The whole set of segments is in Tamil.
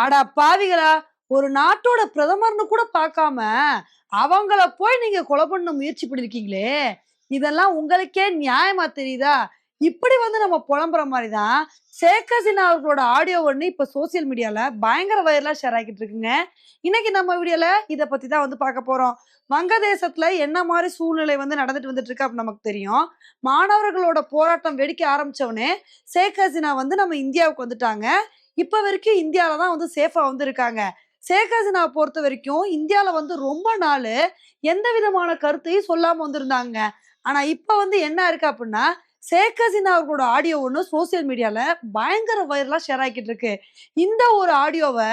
அடா பாவிகளா ஒரு நாட்டோட பிரதமர்னு கூட பார்க்காம அவங்கள போய் நீங்க கொலை பண்ண முயற்சி பண்ணிருக்கீங்களே. இதெல்லாம் உங்களுக்கே நியாயமா தெரியுதா? இப்படி வந்து நம்ம புலம்புற மாதிரி தான் ஷேக் ஹசீனா அவர்களோட ஆடியோ ஒன்று இப்போ சோசியல் மீடியாவில் பயங்கர வைரலா ஷேர் ஆகிட்டு இருக்குங்க. இன்னைக்கு நம்ம வீடியோவில் இதை பற்றி தான் வந்து பார்க்க போகிறோம் வங்கதேசத்தில் என்ன மாதிரி சூழ்நிலை வந்து நடந்துட்டு வந்துட்டு இருக்கு அப்படின்னு நமக்கு தெரியும். மாணவர்களோட போராட்டம் வெடிக்க ஆரம்பித்தவொடனே ஷேக் ஹசீனா வந்து நம்ம இந்தியாவுக்கு வந்துட்டாங்க. இப்ப வரைக்கும் இந்தியாவில் தான் வந்து சேஃபா வந்து இருக்காங்க ஷேக் ஹசீனாவை பொறுத்த வரைக்கும் இந்தியாவில் வந்து ரொம்ப நாள் எந்த விதமான கருத்தையும் சொல்லாம வந்திருந்தாங்க. ஆனா இப்ப வந்து என்ன இருக்கு அப்படின்னா ஷேக் ஹசினா அவர்களோட ஆடியோ ஒன்று சோசியல் மீடியாவில் பயங்கர வைரலாக ஷேர் ஆகிக்கிட்டு இருக்கு. இந்த ஒரு ஆடியோவை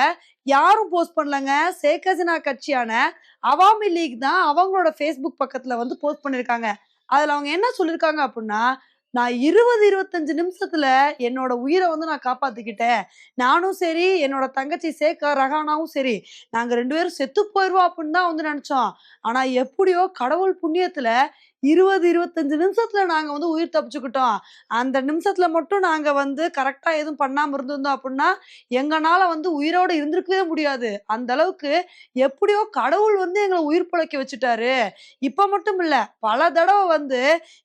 யாரும் போஸ்ட் பண்ணலங்க. ஷேக் ஹசினா கட்சியான அவாமி லீக் தான் அவங்களோட ஃபேஸ்புக் பக்கத்தில் வந்து போஸ்ட் பண்ணியிருக்காங்க அதில் அவங்க என்ன சொல்லியிருக்காங்க அப்படின்னா நான் இருபது இருபத்தஞ்சு நிமிஷத்துல என்னோட உயிரை வந்து நான் காப்பாத்திக்கிட்டேன். நானும் சரி என்னோட தங்கச்சி சேக்க ரஹானாவும் சரி நாங்க ரெண்டு பேரும் செத்து போயிடுவோம் அப்படின்னு தான் வந்து நினைச்சோம். ஆனா எப்படியோ கடவுள் புண்ணியத்துல இருபது இருபத்தஞ்சு நிமிஷத்துல நாங்க வந்து உயிர் தப்பிச்சுக்கிட்டோம். அந்த நிமிஷத்துல மட்டும் நாங்க வந்து கரெக்டா எதுவும் பண்ணாம இருந்திருந்தோம் அப்படின்னா எங்கனால வந்து உயிரோட இருந்திருக்கவே முடியாது. அந்த அளவுக்கு எப்படியோ கடவுள் வந்து எங்களை உயிர் பிழைக்க வச்சுட்டாரு. இப்ப மட்டும் இல்ல பல தடவை வந்து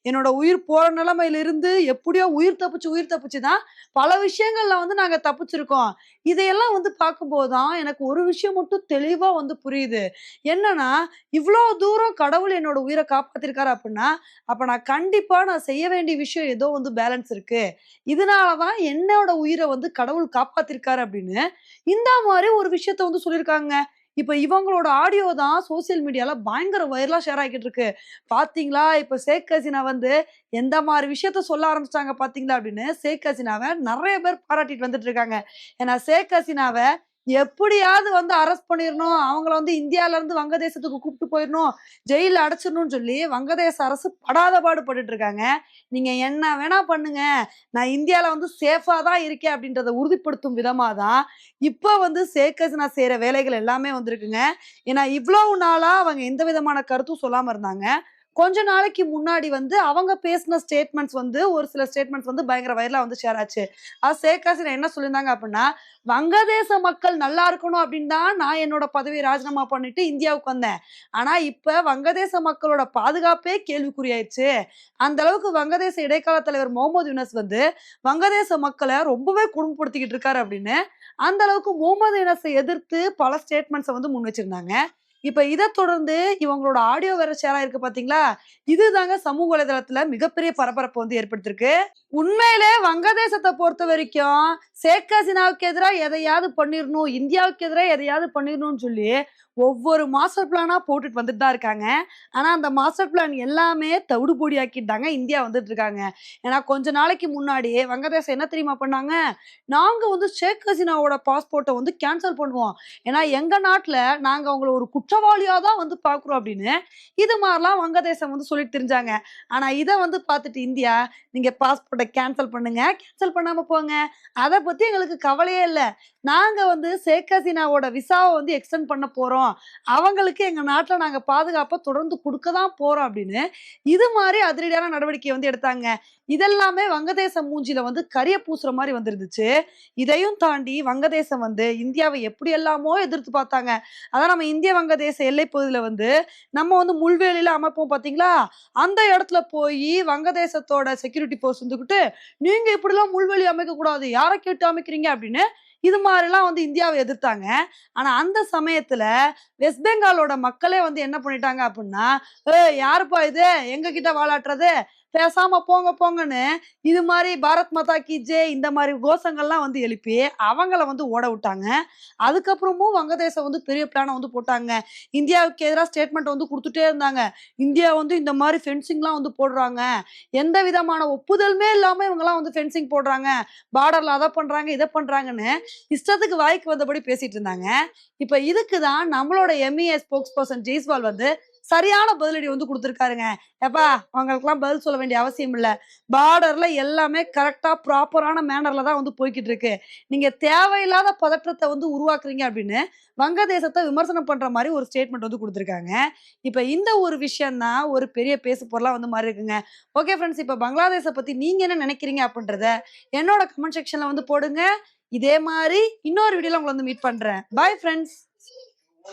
என்னோட உயிர் போற நிலைமையில இருந்து எப்படியோ உயிர் தப்பிச்சு உயிர் தப்பிச்சு தான் பல விஷயங்கள்ல வந்து நாங்க தப்பிச்சிருக்கோம். இதையெல்லாம் வந்து பார்க்கும்போது தான் எனக்கு ஒரு விஷயம் மட்டும் தெளிவா வந்து புரியுது. என்னன்னா இவ்வளோ தூரம் கடவுள் என்னோட உயிரை காப்பாத்திருக்காரு அப்படின்னு அப்போ நான் கண்டிப்பாக நான் செய்ய வேண்டிய விஷயம் ஏதோ வந்து பேலன்ஸ் இருக்கு. இதனாலதான் என்னோட உயிரை வந்து கடவுள் காப்பாத்திருக்காரு அப்படின்னு இந்த மாதிரி ஒரு விஷயத்த வந்து சொல்லியிருக்காங்க. இப்போ இவங்களோட ஆடியோ தான் சோசியல் மீடியாவில் பயங்கர வைரலாக ஷேர் ஆகிக்கிட்டு இருக்கு. பார்த்தீங்களா இப்போ ஷேக் ஹசீனா வந்து எந்த மாதிரி விஷயத்த சொல்ல ஆரம்பிச்சிட்டாங்க பார்த்தீங்களா அப்படின்னு ஷேக் ஹசீனாவை நிறைய பேர் பாராட்டிட்டு வந்துட்டு இருக்காங்க. ஏன்னா ஷேக் ஹசீனாவை எப்படியாவது வந்து அரெஸ்ட் பண்ணிடணும் அவங்கள வந்து இந்தியால இருந்து வங்கதேசத்துக்கு கூப்பிட்டு போயிடணும் ஜெயில அடைச்சிடணும்னு சொல்லி வங்கதேச அரசு படாத பாடு பட்டுட்டு இருக்காங்க. நீங்க என்ன வேணா பண்ணுங்க. நான் இந்தியால வந்து சேஃபா தான் இருக்கேன் அப்படின்றத உறுதிப்படுத்தும் விதமா தான் இப்போ வந்து ஷேக் நான் செய்யற வேலைகள் எல்லாமே வந்திருக்குங்க. ஏன்னா இவ்வளவு நாளா அவங்க எந்த விதமான கருத்தும் சொல்லாம இருந்தாங்க. கொஞ்ச நாளைக்கு முன்னாடி வந்து அவங்க பேசின ஸ்டேட்மெண்ட்ஸ் வந்து ஒரு சில ஸ்டேட்மெண்ட்ஸ் வந்து பயங்கர வைரலா வந்து ஷேர் ஆச்சு. அது ஷேக் ஹசீனா என்ன சொல்லியிருந்தாங்க அப்படின்னா வங்கதேச மக்கள் நல்லா இருக்கணும் அப்படின்னு தான் நான் என்னோட பதவியை ராஜினாமா பண்ணிட்டு இந்தியாவுக்கு வந்தேன். ஆனா இப்ப வங்கதேச மக்களோட பாதுகாப்பே கேள்விக்குறியாயிருச்சு அந்த அளவுக்கு வங்கதேச இடைக்கால தலைவர் முகமது யூனஸ் வந்து வங்கதேச மக்களை ரொம்பவே குடும்பப்படுத்திக்கிட்டு இருக்காரு அப்படின்னு அந்த அளவுக்கு முகமது யூனஸை எதிர்த்து பல ஸ்டேட்மெண்ட்ஸை வந்து முன் வச்சிருந்தாங்க. இப்ப இதை தொடர்ந்து இவங்களோட ஆடியோ வேற ஷேர் ஆயிருக்கு பாத்தீங்களா? இதுதாங்க சமூக வலைதளத்துல மிகப்பெரிய பரபரப்பு வந்து ஏற்படுத்திருக்கு. உண்மையிலே வங்கதேசத்தை பொறுத்த வரைக்கும் ஷேக் ஹசீனாவுக்கு எதிராக எதையாவது பண்ணிடணும் இந்தியாவுக்கு எதிராக எதையாவது பண்ணிடணும்னு சொல்லி ஒவ்வொரு மாஸ்டர் பிளானா போட்டுட்டு வந்துட்டு தான் இருக்காங்க. ஆனா அந்த மாஸ்டர் பிளான் எல்லாமே தவிடு பொடி ஆக்கிட்டாங்க இந்தியா வந்துட்டு இருக்காங்க. ஏன்னா கொஞ்ச நாளைக்கு முன்னாடி வங்கதேசம் என்ன தெரியுமா பண்ணாங்க? நாங்க வந்து ஷேக் ஹசீனாவோட பாஸ்போர்ட்டை வந்து கேன்சல் பண்ணுவோம். ஏன்னா எங்க நாட்டுல நாங்க அவங்கள ஒரு குற்றவாளியா தான் வந்து பாக்குறோம் அப்படின்னு இது மாதிரிலாம் வங்கதேசம் வந்து சொல்லிட்டு தெரிஞ்சாங்க. ஆனா இதை வந்து பார்த்துட்டு இந்தியா நீங்க பாஸ்போர்ட்டை கேன்சல் பண்ணுங்க. கேன்சல் பண்ணாம போங்க. அதை பத்தி எங்களுக்கு கவலையே இல்லை. நாங்க வந்து ஷேக் ஹசீனாவோட விசாவை வந்து எக்ஸ்டெண்ட் பண்ண போறோம். அவங்களுக்கு எங்க நாட்டுல நாங்க பாதுகாப்பை தொடர்ந்து கொடுக்க தான் போறோம் அப்படின்னு இது மாதிரி அதிரடியான நடவடிக்கை வந்து எடுத்தாங்க. இதெல்லாமே வங்கதேசம் மூஞ்சில வந்து கரிய பூசுற மாதிரி வந்துருந்துச்சு. இதையும் தாண்டி வங்கதேசம் வந்து இந்தியாவை எப்படி எல்லாமோ எதிர்த்து பார்த்தாங்க. அதான் நம்ம இந்திய வங்கதேச எல்லைப்பகுதியில வந்து நம்ம வந்து முள்வேலியில அமைப்போம் பாத்தீங்களா? அந்த இடத்துல போய் வங்கதேசத்தோட செக்யூரிட்டி போர்ஸ் வந்துக்கிட்டு நீங்க இப்படிலாம் முள்வேலி அமைக்க கூடாது. யாரை கேட்டு அமைக்கிறீங்க? அப்படின்னு இது மாதிரிலாம் வந்து இந்தியாவை எதிர்த்தாங்க. ஆனால் அந்த சமயத்தில் வெஸ்ட் பெங்காலோட மக்களே வந்து என்ன பண்ணிட்டாங்க அப்படின்னா ஏ யாருப்பா இது? எங்ககிட்ட வாழாட்டுறது? பேசாம போங்க போங்கன்னு இது மாதிரி பாரத் மாதா கி ஜே இந்த மாதிரி கோஷங்கள்லாம் வந்து எழுப்பி அவங்கள வந்து ஓட விட்டாங்க. அதுக்கப்புறமும் வங்கதேசம் வந்து பெரிய பிளானை வந்து போட்டாங்க. இந்தியாவுக்கு எதிராக ஸ்டேட்மெண்ட் வந்து கொடுத்துட்டே இருந்தாங்க. இந்தியா வந்து இந்த மாதிரி ஃபென்சிங்லாம் வந்து போடுறாங்க. எந்த விதமான ஒப்புதலுமே இல்லாமல் இவங்கெல்லாம் வந்து ஃபென்சிங் போடுறாங்க. பார்டரில் அதை பண்ணுறாங்க இதை பண்ணுறாங்கன்னு இஷ்டத்துக்கு வாய்க்கு வந்தபடி பேசிட்டு இருந்தாங்க. இப்ப இதுக்கு தான் நம்மளோட எம்இஏ ஸ்போக்ஸ் பர்சன் ஜெய்ஸ்வால் வந்து சரியான பதிலடி வந்து கொடுத்துருக்காருங்க. எப்பா அவங்களுக்குலாம் பதில் சொல்ல வேண்டிய அவசியம் இல்லை. பார்டர்ல எல்லாமே கரெக்டா ப்ராப்பரான மேனர்ல தான் வந்து போய்கிட்டு இருக்கு நீங்க தேவையில்லாத பதற்றத்தை வந்து உருவாக்குறீங்க அப்படின்னு வங்கதேசத்தை விமர்சனம் பண்ற மாதிரி ஒரு ஸ்டேட்மெண்ட் வந்து கொடுத்துருக்காங்க. இப்ப இந்த ஒரு விஷயம் தான் ஒரு பெரிய பேசு பொருளா வந்து மாறி இருக்குங்க. ஓகே ஃப்ரெண்ட்ஸ் இப்ப பங்களாதேஷை பத்தி நீங்க என்ன நினைக்கிறீங்க அப்படின்றத என்னோட கமெண்ட் செக்ஷன்ல வந்து போடுங்க. இதே மாதிரி இன்னொரு வீடியோல உங்களை வந்து மீட் பண்றேன். Bye friends